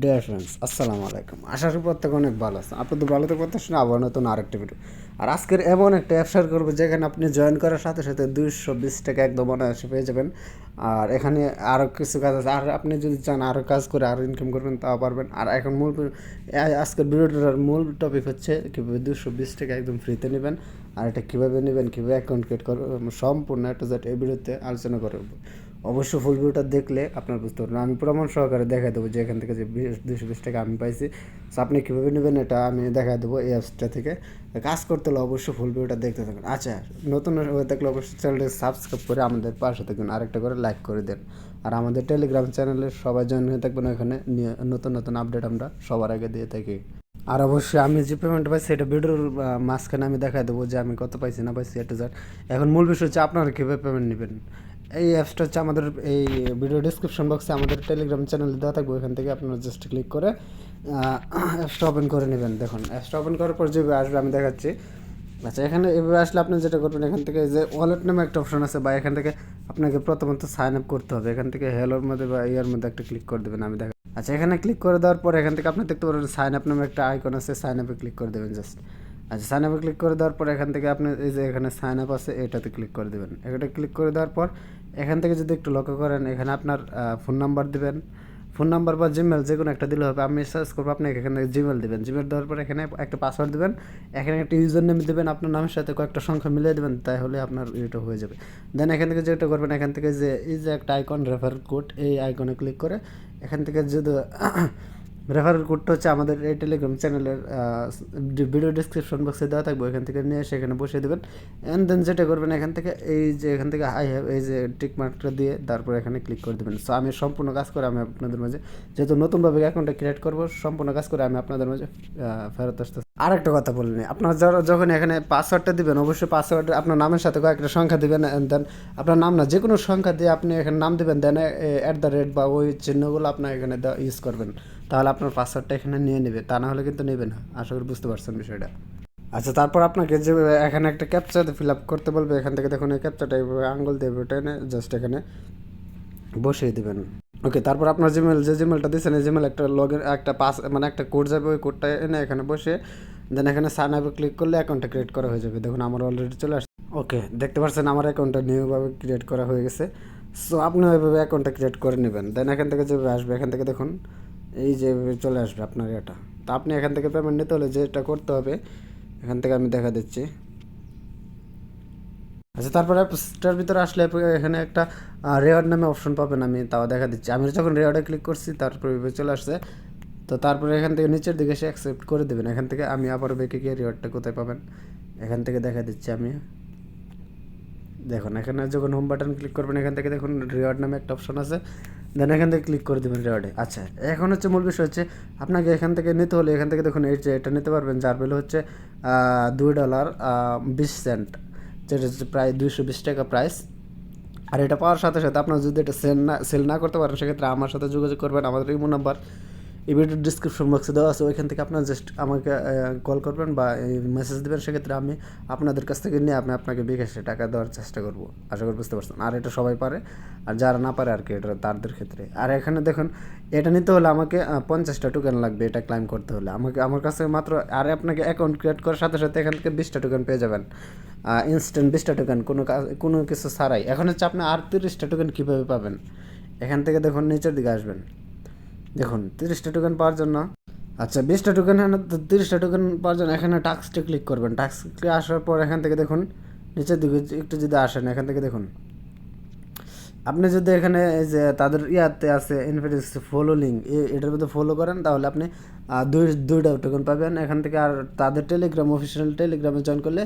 Dear friends আসসালামু আলাইকুম আশা করি প্রত্যেক অনেক ভালো আছে আপনাদের ভালো তো করতে শুনে আবার নতুন আরেকটা ভিডিও আর আজকের এমন একটা অ্যাপ শেয়ার করব, যেখানে আপনি জয়েন করার সাথে সাথে দুইশো বিশ টাকা একদম অনায়াসে পেয়ে যাবেন। আর এখানে আরও কিছু কাজ আছে। আর আপনি যদি চান আরও কাজ করে আরও ইনকাম করবেন, তাও পারবেন। আর এখন মূল আজকের ভিডিওটার মূল টপিক হচ্ছে কীভাবে দুশো বিশ টাকা একদম ফ্রিতে নেবেন। আর এটা কীভাবে নেবেন, কীভাবে অ্যাকাউন্ট ক্রিয়েট করবেন, সম্পূর্ণ একটা জাট এই ভিডিওতে আলোচনা করব অবশ্য ফুল ভিডিওটা দেখলে আপনার বুঝতে পারবেন। আমি প্রমাণ সহকারে দেখাই দেবো যে এখান থেকে যে বিশ দুশো বিশ টাকা আমি পাইছি। সো আপনি কীভাবে নেবেন এটা আমি দেখাই দেবো এই অ্যাপসটা থেকে। কাজ করতে হলে অবশ্যই ফুল ভিডিওটা দেখতে থাকুন। আচ্ছা নতুন হয়ে থাকলে অবশ্যই চ্যানেলটা সাবস্ক্রাইব করে আমাদের পাশে থাকুন। আরেকটা করে লাইক করে দেন। আর আমাদের টেলিগ্রাম চ্যানেলে সবাই জয়েন হয়ে থাকবেন নিয়ে নতুন নতুন আপডেট আমরা সবার আগে দিয়ে থাকি। আর অবশ্যই আমি যে পেমেন্ট পাইছি সেটা ভিডিওর মাঝখানে আমি দেখাই দেবো যে আমি কত পাইছি না পাইছি এটা যার এখন মূল বিষয় হচ্ছে আপনারা কীভাবে পেমেন্ট নেবেন। এই অ্যাপসটা হচ্ছে আমাদের এই ভিডিও ডিসক্রিপশন বক্সে আমাদের টেলিগ্রাম চ্যানেলে দেওয়া থাকবে, ওইখান থেকে আপনারা জাস্ট ক্লিক করে অ্যাপসটা ওপেন করে নেবেন। দেখুন অ্যাপসটা ওপেন করার পর যেভাবে আসবে, আমি দেখাচ্ছি। আচ্ছা এখানে এভাবে আসলে আপনি যেটা করবেন, এখান থেকে যে ওয়ালেট নামে একটা অপশন আছে বা এখান থেকে আপনাকে প্রথমত সাইন আপ করতে হবে। এখান থেকে হেলোর মধ্যে বা ইয়ার মধ্যে একটা ক্লিক করে দেবেন, আমি দেখা আচ্ছা এখানে ক্লিক করে দেওয়ার পর এখান থেকে আপনি দেখতে পারবেন সাইন আপ নামে একটা আইকন আছে সাইন আপে ক্লিক করে দেবেন জাস্ট আচ্ছা সাইন আপে ক্লিক করে দেওয়ার পর এখান থেকে আপনি এই যে এখানে সাইন আপ আছে, এটাতে ক্লিক করে দেবেন। এটা ক্লিক করে দেওয়ার পর এখান থেকে যদি একটু লক্ষ্য করেন, এখানে আপনার ফোন নাম্বার দিবেন। ফোন নাম্বার বা জিমেল যে কোনো একটা দিলে হবে। আমি সার্চ করব, আপনি এখানে জিমেল দেবেন। জিমেল দেওয়ার পর এখানে একটা পাসওয়ার্ড দেবেন। এখানে একটা ইউজার নেম দেবেন। আপনার নামের সাথে কয়েকটা সংখ্যা মিলিয়ে দেবেন, তাহলে আপনার এটা হয়ে যাবে। দেন এখান থেকে যেটা করবেন, এখান থেকে যে, এই যে একটা আইকন রেফার কোড এই আইকনে ক্লিক করে, এখান থেকে যদি রেফারেল করতে হচ্ছে আমাদের এই টেলিগ্রাম চ্যানেলের ভিডিও ডিসক্রিপশন বক্সে দেওয়া থাকবে এখান থেকে নিয়ে সেখানে বসিয়ে দেবেন। অ্যান্ড দেন যেটা করবেন এখান থেকে, এই যে এখান থেকে আই হ্যাভ এই যে টিক মার্কটা দিয়ে তারপর এখানে ক্লিক করে দেবেন। সো আমি সম্পূর্ণ কাজ করে আমি আপনাদের মাঝে, যেহেতু নতুনভাবে অ্যাকাউন্টটা ক্রিয়েট করব, সম্পূর্ণ কাজ করে আমি আপনাদের মাঝে ফেরত আসতে আর একটা কথা বলিনি। আপনার যারা যখন এখানে পাসওয়ার্ডটা দিবেন, অবশ্যই পাসওয়ার্ড আপনার নামের সাথে কয়েকটা সংখ্যা দিবেন দেন আপনার নাম না যে কোনো সংখ্যা দিয়ে আপনি এখানে নাম দিবেন দেন অ্যাট দ্য রেট বা ওই চিহ্নগুলো আপনার এখানে ইউজ করবেন। তাহলে আপনার পাসওয়ার্ডটা এখানে নিয়ে নেবে। তা না হলে কিন্তু নেবে না। আশা করি বুঝতে পারছেন বিষয়টা। আচ্ছা তারপর আপনাকে যে এখানে একটা ক্যাপচা ফিল আপ করতে বলবে, এখান থেকে দেখুন এই ক্যাপচাটা এইভাবে আঙ্গুল দেবে ওটা এনে জাস্ট এখানে বসিয়ে দেবেন। ওকে তারপর আপনার জিমেল যে জিমেলটা দিয়েছেন, এই জিমেল একটা লগের একটা পাস মানে একটা কোড যাবে, ওই কোডটা এনে এখানে বসে দেন এখানে সাইন আপে ক্লিক করলে অ্যাকাউন্টটা ক্রিয়েট করা হয়ে যাবে। দেখুন, আমার অলরেডি চলে আসছে। ওকে দেখতে পাচ্ছেন আমার অ্যাকাউন্টটা নিউভাবে ক্রিয়েট করা হয়ে গেছে। সো আপনি ওইভাবে অ্যাকাউন্টটা ক্রিয়েট করে নেবেন। দেন এখান থেকে যেভাবে আসবে, এখান থেকে দেখুন, এই যে চলে আসবে আপনার এটা তো আপনি এখান থেকে পেমেন্ট নিতে হলে যেটা করতে হবে, এখান থেকে আমি দেখা দিচ্ছি। আচ্ছা তারপরে অ্যাপসটার ভিতরে আসলে এখানে একটা রেওয়ার্ড নামে অপশন পাবেন আমি, তাও দেখা দিচ্ছি। আমি যখন রেওয়ার্ডে ক্লিক করছি, তারপরে চলে আসছে। তো তারপরে এখান থেকে নিচের দিকে সে অ্যাকসেপ্ট করে দেবেন। এখান থেকে আমি আবার বেঁকে গিয়ে রেওয়ার্ডটা কোথায় পাবেন? এখান থেকে দেখা দিচ্ছি আমি। দেখুন, এখানে যখন হোম বাটন ক্লিক করবেন, এখান থেকে দেখুন রিওয়ার্ড নামে একটা অপশন আছে। দেন এখান থেকে ক্লিক করে দেবেন রিওয়ার্ডে আচ্ছা এখন হচ্ছে মূল বিষয় হচ্ছে, আপনাকে এখান থেকে নিতে হলে, এখান থেকে দেখুন এই যে এটা নিতে পারবেন, যার ভ্যালু হচ্ছে দুই ডলার বিশ সেন্ট যেটা হচ্ছে প্রায় দুইশো বিশ টাকা প্রাইস আর এটা পাওয়ার সাথে সাথে আপনার যদি এটা সেল না সেল না করতে পারেন, সেক্ষেত্রে আমার সাথে যোগাযোগ করবেন, আমাদের ইমো নাম্বার এই ভিডিওর ডিসক্রিপশন বক্সে দেওয়া আছে, ওইখান থেকে আপনার জাস্ট আমাকে কল করবেন বা মেসেজ দেবেন, সেক্ষেত্রে আমি আপনাদের কাছ থেকে নিয়ে আমি আপনাকে বিকাশে টাকা দেওয়ার চেষ্টা করব। আশা করি বুঝতে পারছেন। আর এটা সবাই পারে, আর যারা না পারে আর কি, এটা তাদের ক্ষেত্রে। আর এখানে দেখুন, এটা নিতে হলে আমাকে পঞ্চাশটা টোকেন লাগবে এটা ক্লাইম করতে হলে। আমাকে, আমার কাছে মাত্র, আর আপনাকে অ্যাকাউন্ট ক্রিয়েট করার সাথে সাথে এখান থেকে বিশটা টোকেন পেয়ে যাবেন। ইনস্ট্যান্ট বিশটা টোকেন কোনো কোনো কিছু ছাড়াই। এখন হচ্ছে আপনি আর তিরিশটা টোকেন কীভাবে পাবেন? এখান থেকে দেখুন, নিচের দিকে আসবেন। দেখুন, তিরিশটা টোকেন পাওয়ার জন্য। আচ্ছা বিশটা টোকেন হ্যাঁ তিরিশটা টোকেন পাওয়ার জন্য এখানে টাস্কটা ক্লিক করবেন। টাস্কে আসার পর এখান থেকে দেখুন, নিচের দিকে একটু যদি আসেন, এখান থেকে দেখুন। আপনি যদি এখানে এই যে তাদের ইয়াতে আছে ইনফিনিক্স ফলো লিঙ্ক এটার মধ্যে ফলো করেন, তাহলে আপনি দুই, দুইটা টোকেন পাবেন। এখান থেকে আর তাদের টেলিগ্রাম অফিসিয়াল টেলিগ্রামে জয়েন করলে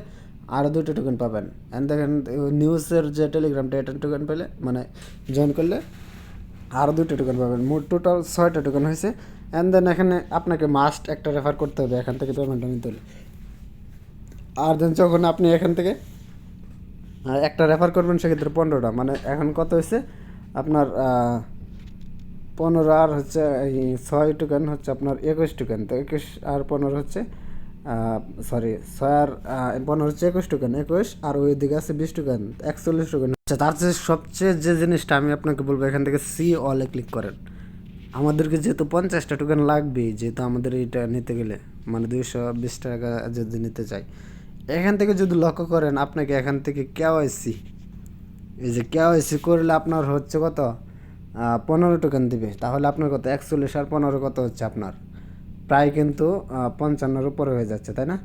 আরও দুইটা টোকেন পাবেন। অ্যান্ড দেখেন, নিউজের যে টেলিগ্রামটা এটা টোকেন পেলে মানে জয়েন করলে আরও দুটো টোকেন পাবেন। মোট টোটাল ছয়টা টোকেন হয়েছে। অ্যান্ড দেন এখানে আপনাকে মাস্ট একটা রেফার করতে হবে, এখান থেকে পেমেন্টটা নিতে হলে আর দেন যখন আপনি এখান থেকে একটা রেফার করবেন, সেক্ষেত্রে পনেরোটা। মানে এখন কত হয়েছে? আপনার পনেরো আর হচ্ছে ছয় টোকেন হচ্ছে আপনার একুশ টোকেন তো একুশ আর পনেরো হচ্ছে সরি ছয় আর পনেরো হচ্ছে একুশ টোকেন একুশ, আর ওই দিকে আছে বিশ টোকেন একচল্লিশ টোকেন আচ্ছা তার চেয়ে সবচেয়ে যে জিনিসটা আমি আপনাকে বলব, এখান থেকে সি অলে ক্লিক করেন। আমাদেরকে যেহেতু পঞ্চাশটা টোকেন লাগবে, যেহেতু আমাদের এইটা নিতে গেলে মানে দুইশো বিশ টাকা যদি নিতে চাই। এখান থেকে যদি লক্ষ্য করেন, আপনাকে এখান থেকে কেওয়াইসি এই যে কেওয়াইসি করলে আপনার হচ্ছে কত? পনেরো টোকেন দিবে। তাহলে আপনার কত? একচল্লিশ আর পনেরো কত হচ্ছে আপনার? প্রায় কিন্তু পঞ্চান্নর উপরে হয়ে যাচ্ছে তাই না?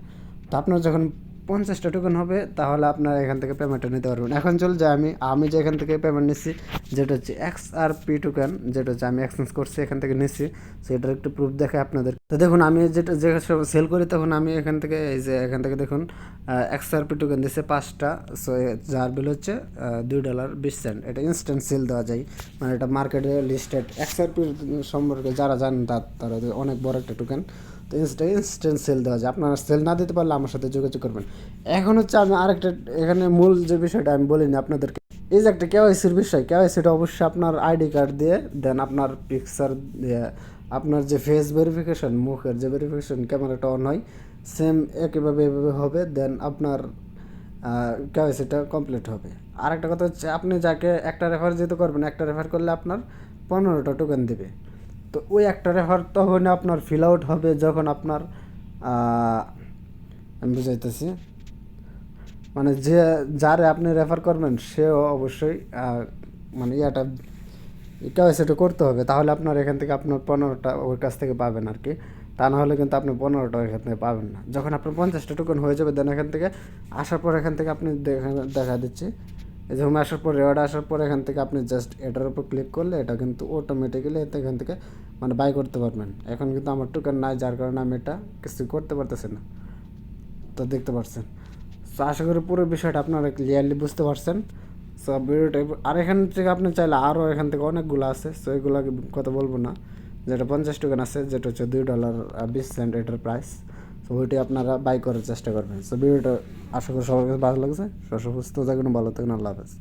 তো আপনার যখন পঞ্চাশটা টোকেন হবে, তাহলে আপনার এখান থেকে পেমেন্টটা নিতে পারবেন। এখন চল যে আমি আমি যে এখান থেকে পেমেন্ট নিচ্ছি যেটা হচ্ছে এক্স আর পি টোকেন যেটা হচ্ছে আমি এক্সচেঞ্জ করছি, এখান থেকে নিচ্ছি সেটার একটু প্রুফ দেখে আপনাদের। তো দেখুন, আমি যেটা, যে সেল করি, তখন আমি এখান থেকে, এই যে এখান থেকে দেখুন এক্স আর পি টোকেন দিচ্ছে পাঁচটা। সো যার বিল হচ্ছে দুই ডলার বিশ সেন্ট এটা ইনস্ট্যান্ট সেল দেওয়া যায়। মানে এটা মার্কেটে লিস্টেড এক্স আর পি সম্পর্কে যারা জানেন, তার, তারা অনেক বড় একটা টোকেন ইনস্টা ইনস্ট্যান্ট সেল দেওয়া যায়। আপনারা সেল না দিতে পারলে আমার সাথে যোগাযোগ করবেন। এখন হচ্ছে আমি আরেকটা, এখানে মূল যে বিষয়টা আমি বলিনি আপনাদেরকে। এই যে একটা কেওয়াইসির বিষয় কেওয়াইসিটা অবশ্যই আপনার আইডি কার্ড দিয়ে দেন, আপনার পিকচার দিয়ে। আপনার যে ফেস ভেরিফিকেশান মুখের যে ভেরিফিকেশান ক্যামেরাটা অন হয় সেম একইভাবে এভাবে হবে দেন আপনার কেওয়াইসিটা কমপ্লিট হবে। আর একটা কথা হচ্ছে, আপনি যাকে একটা রেফার যেতে করবেন, একটা রেফার করলে আপনার পনেরোটা টোকেন দেবে। তো ওই একটা রেফার তখন আপনার ফিল আউট হবে যখন আপনার আমি বুঝাইতেছি। মানে যে, যারে আপনি রেফার করবেন, সেও অবশ্যই মানে ইয়াটা কেওয়াইসিটা করতে হবে। তাহলে আপনার এখান থেকে আপনার পনেরোটা ওর কাছ থেকে পাবেন আর কি। তা না হলে কিন্তু আপনি পনেরোটা এখান থেকে পাবেন না। যখন আপনার পঞ্চাশটা টোকেন হয়ে যাবে দেন এখান থেকে আসার পর এখান থেকে আপনি দেখা- দেখা দিচ্ছি। হোমে আসার পর রেওয়ার্ড আসার পর, এখান থেকে আপনি জাস্ট এটার উপর ক্লিক করলে এটা কিন্তু অটোমেটিক্যালি এখান থেকে মানে বাই করতে পারবেন। এখন কিন্তু আমার টোকেন নাই, যার কারণে আমি এটা কিছু করতে পারতেছি না। তো দেখতে পাচ্ছেন সো আশা করি পুরো বিষয়টা আপনারা ক্লিয়ারলি বুঝতে পারছেন। সো ভিডিওটা আর এখান থেকে আপনি চাইলে আরও এখান থেকে অনেকগুলো আছে। সো এগুলো কথা বলব না। যেটা পঞ্চাশ টোকেন আছে, যেটা হচ্ছে দুই ডলার বিশ সেন্ট এটার প্রাইস সো ওইটি আপনারা বাই করার চেষ্টা করবেন। সো ভিডিওটা আশা করি সবার কাছে ভালো লাগছে। সুস্থ থাকুন, ভালো থাকুন, আল্লাহ হাফেজ।